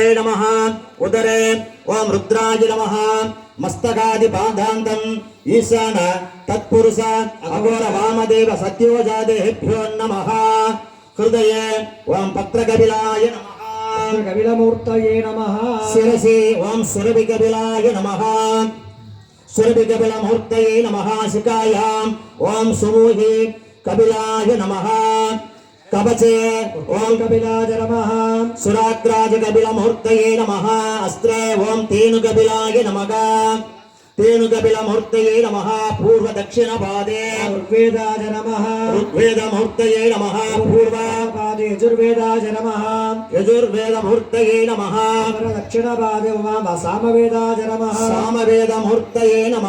నమ. ఉదరే. ఓం రుద్రాయ నమ. మస్తకాది పాదాంతం. ఈశాన తత్పురుష అఘోర వామదేవ సత్యోజాదేభ్యో నమ. హృదయే ఓం పత్రకపిలాయ నమ. కవిలమూర్తయే నమ. శిరసి ఓం సురభికపిలాయ నమ. సురభికపిలమూర్తయే నమ శిఖాయాం. ఓం సుమూహి కపిలాయ నమ. ఓం కపిలాజ నమ సురాగ్రాజ కపిల మూర్తయే నమ అస్త్రే ఓం తేను కపిలాయ నమః తేను కపిల మూర్తయే నమ పూర్వ దక్షిణ పాదే ఋగ్వేదాజ నమ ఋగ్వేద మూర్తయే నమ పూర్వ పాదే యజుర్వేదాజ నమ యజుర్వేద మూర్తయే నమ దక్షిణ పాదే ఉమా సామవేదాజ నమ సామవేద మూర్తయే నమ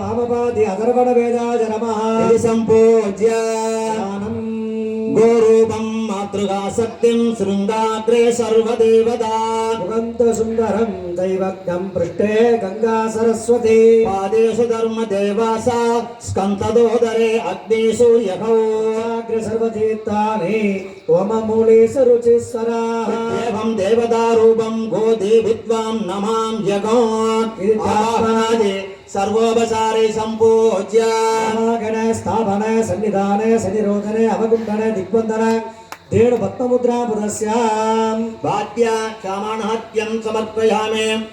వామపాదే అధర్వణ వేదాజ నమ సంపూజ్య గోరూపం మాతృగా శక్తిం శృంగాగ్రే సర్వదేవతా ముగంత సుందరం దైవజ్ఞం పృష్ఠే గంగా సరస్వతి పాదేషు ధర్మ దేవాస స్కంతదోదరే అగ్ని సూర్యకౌ అగ్ర సర్వతీర్థాని హోమమూలే సరుచిస్వరా ఏవం దేవతారూపం గోధి విద్వాం నమాం జగోది సర్వోపచారే సంపూజ్య. గణ స్థాపన సన్నిధాన సన్నిరోధన అవగుంఠన దిగ్బంధన దేడు భక్తముద్రా పురస్యాం వాద్య క్షమాణహత్యం సమర్పయామి.